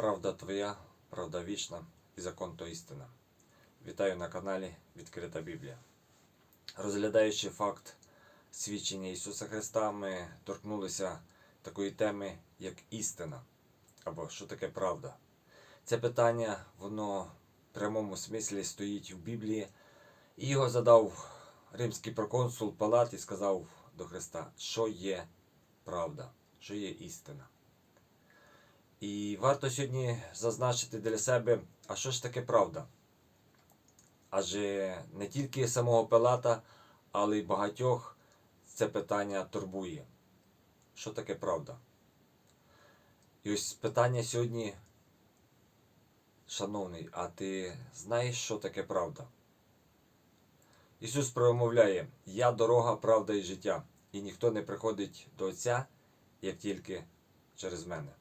Правда твоя, правда вічна і закон то істина. Вітаю на каналі Відкрита Біблія. Розглядаючи факт свідчення Ісуса Христа, ми торкнулися такої теми, як істина, або що таке правда. Це питання, воно в прямому смислі стоїть в Біблії, і його задав римський проконсул Палат і сказав до Христа, що є правда, що є істина. І варто сьогодні зазначити для себе, а що ж таке правда? Адже не тільки самого Пилата, але й багатьох це питання турбує. Що таке правда? І ось питання сьогодні, шановний, а ти знаєш, що таке правда? Ісус промовляє: Я дорога, правда і життя, і ніхто не приходить до Отця, як тільки через мене.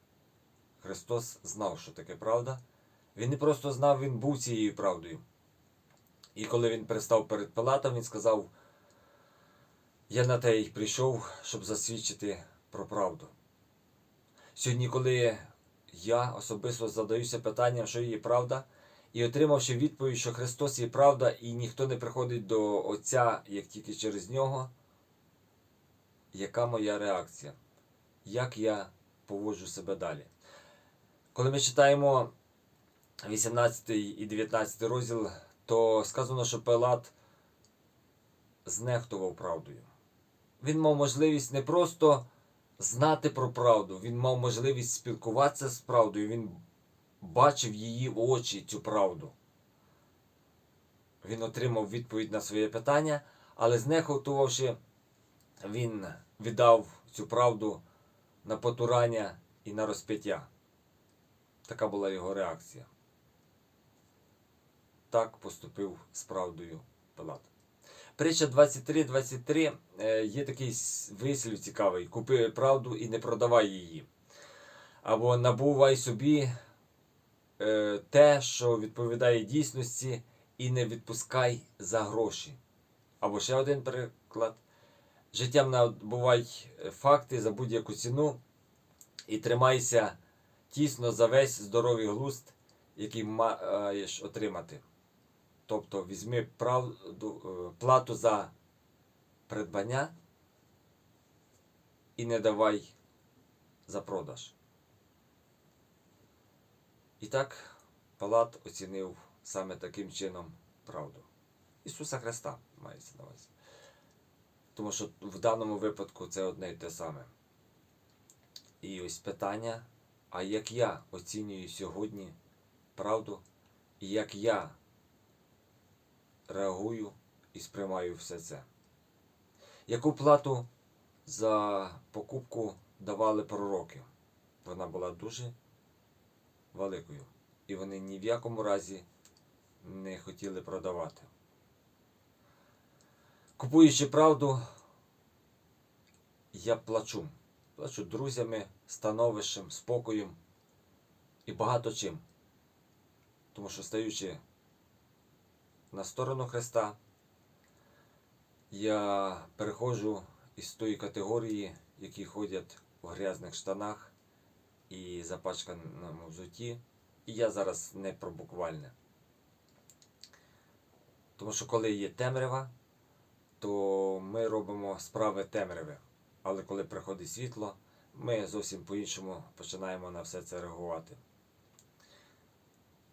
Христос знав, що таке правда. Він не просто знав, він був цією правдою. І коли він пристав перед Пилатом, він сказав: Я на те й прийшов, щоб засвідчити про правду. Сьогодні, коли я особисто задаюся питанням, що є правда, і отримавши відповідь, що Христос є правда, і ніхто не приходить до Отця, як тільки через нього, яка моя реакція? Як я поводжу себе далі? Коли ми читаємо 18 і 19 розділ, то сказано, що Пилат знехтував правдою. Він мав можливість не просто знати про правду, він мав можливість спілкуватися з правдою, він бачив її в очі, цю правду. Він отримав відповідь на своє питання, але знехотувавши, він віддав цю правду на потурання і на розп'яття. Така була його реакція. Так поступив з правдою Пилат. Притча 23-23 е, є такий вислів цікавий: купи правду і не продавай її. Або набувай собі е, те, що відповідає дійсності, і не відпускай за гроші. Або ще один приклад. Життям набувай факти за будь-яку ціну і тримайся тісно за весь здоровий глузд, який маєш отримати. Тобто візьми правду, е, плату за придбання і не давай за продаж. І так Палат оцінив саме таким чином правду. Ісуса Христа мається на увазі. Тому що в даному випадку це одне й те саме. І ось питання, а як я оцінюю сьогодні правду, і як я реагую і сприймаю все це? Яку плату за покупку давали пророки? Вона була дуже великою. І вони ні в якому разі не хотіли продавати. Купуючи правду, я плачу. Плачу друзями, становищем, спокоєм і багато чим. Тому що стаючи на сторону Христа, я переходжу із тої категорії, які ходять в грязних штанах і запачканому взуті. І я зараз не про буквальне. Тому що коли є темрява, то ми робимо справи темряви. Але коли приходить світло, ми зовсім по-іншому починаємо на все це реагувати.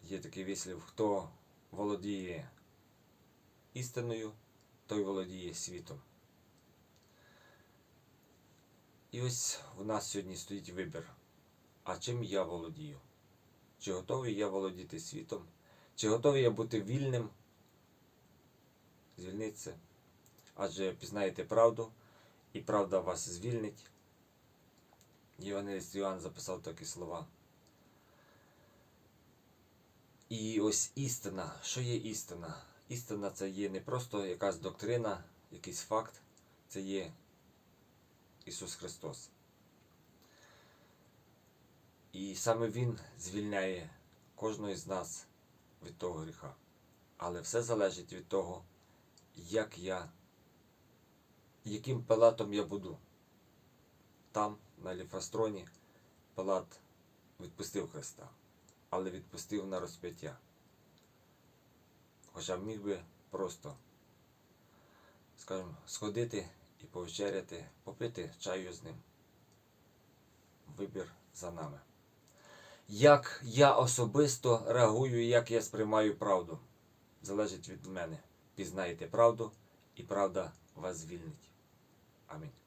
Є такий вислів, хто володіє істиною, той володіє світом. І ось у нас сьогодні стоїть вибір. А чим я володію? Чи готовий я володіти світом? Чи готовий я бути вільним? Звільнитися? Адже пізнаєте правду, і правда вас звільнить. Євангеліст Йоанн записав такі слова. І ось істина. Що є істина? Істина це є не просто якась доктрина, якийсь факт, це є Ісус Христос. І саме Він звільняє кожного з нас від того гріха. Але все залежить від того, як я, яким пилатом я буду. Там, на Ліфастроні, Пилат відпустив Христа. але відпустив на розп'яття. Хоча міг би просто, скажімо, сходити і повечеряти, попити чаю з ним. Вибір за нами. Як я особисто реагую, як я сприймаю правду, залежить від мене. Пізнаєте правду, і правда вас звільнить. Amén.